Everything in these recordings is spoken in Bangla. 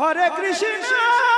হরে কৃষ্ণ।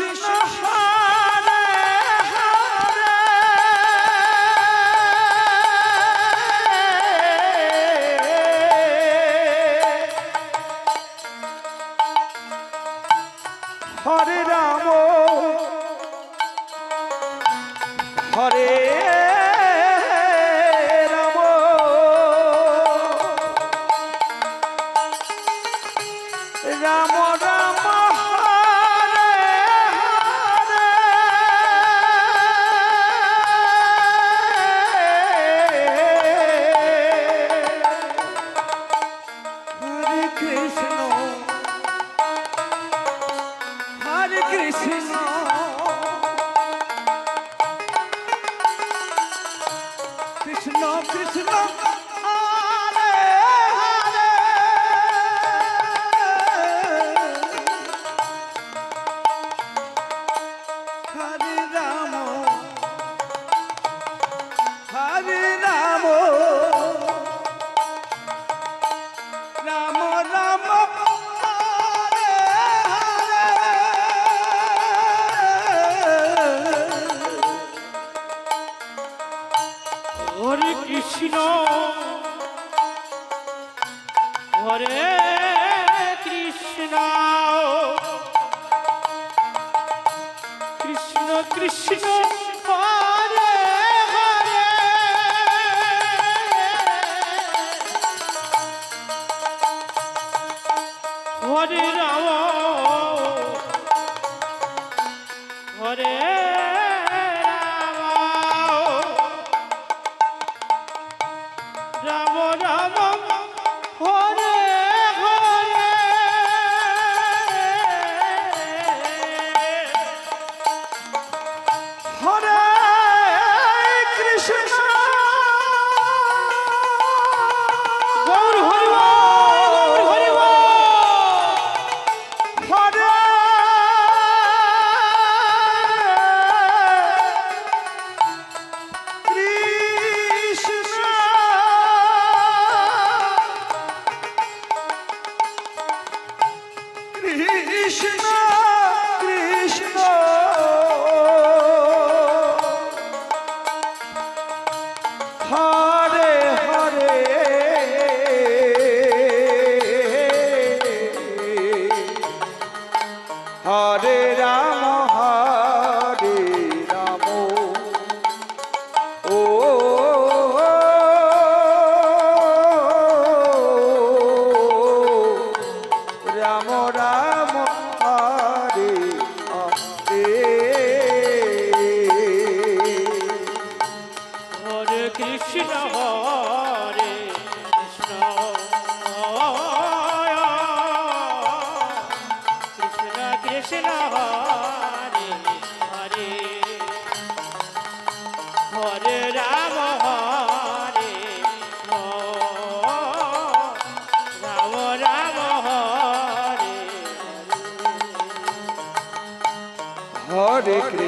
কৃষ্ণ কৃষ্ণ হরে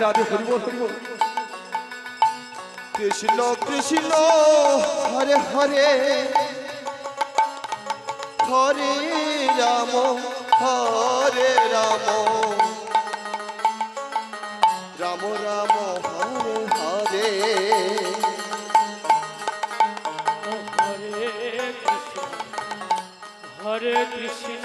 রাধে রাধে হরিব হরিব কৃষ্ণ কৃষ্ণ, হরে হরে। হরে রাম হরে রাম। রাম রাম, হরে হরে। হরে কৃষ্ণ হরে কৃষ্ণ।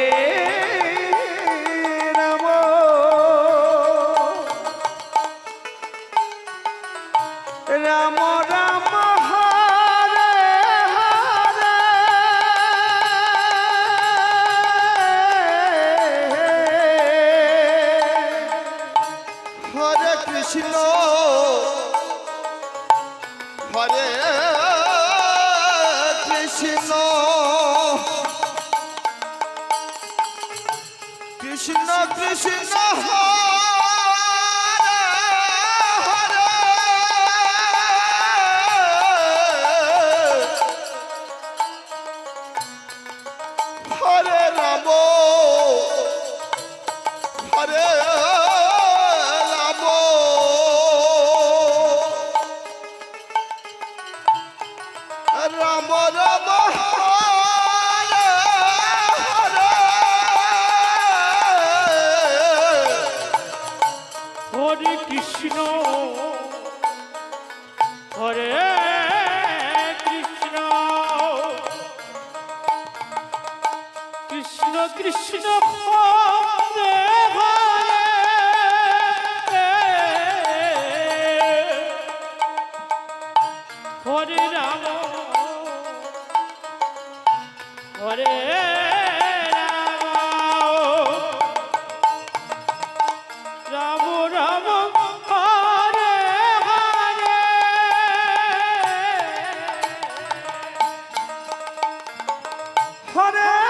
Honey!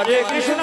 হরে কৃষ্ণ।